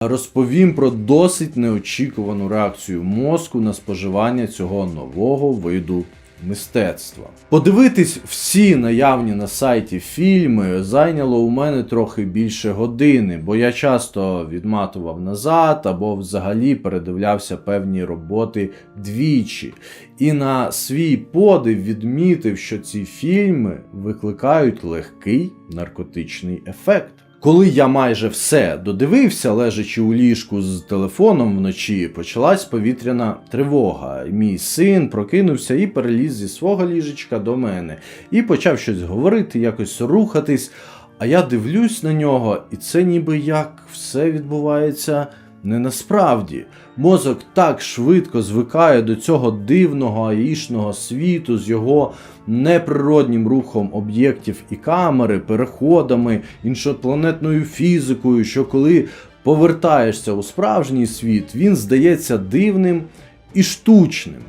розповім про досить неочікувану реакцію мозку на споживання цього нового виду мистецтва. Подивитись всі наявні на сайті фільми зайняло у мене трохи більше години, бо я часто відматував назад або взагалі передивлявся певні роботи двічі. І на свій подив відмітив, що ці фільми викликають легкий наркотичний ефект. Коли я майже все додивився, лежачи у ліжку з телефоном вночі, почалась повітряна тривога. Мій син прокинувся і переліз зі свого ліжечка до мене і почав щось говорити, якось рухатись. А я дивлюсь на нього, і це ніби як все відбувається не насправді. Мозок так швидко звикає до цього дивного аїшного світу з його неприроднім рухом об'єктів і камери, переходами, іншопланетною фізикою, що коли повертаєшся у справжній світ, він здається дивним і штучним.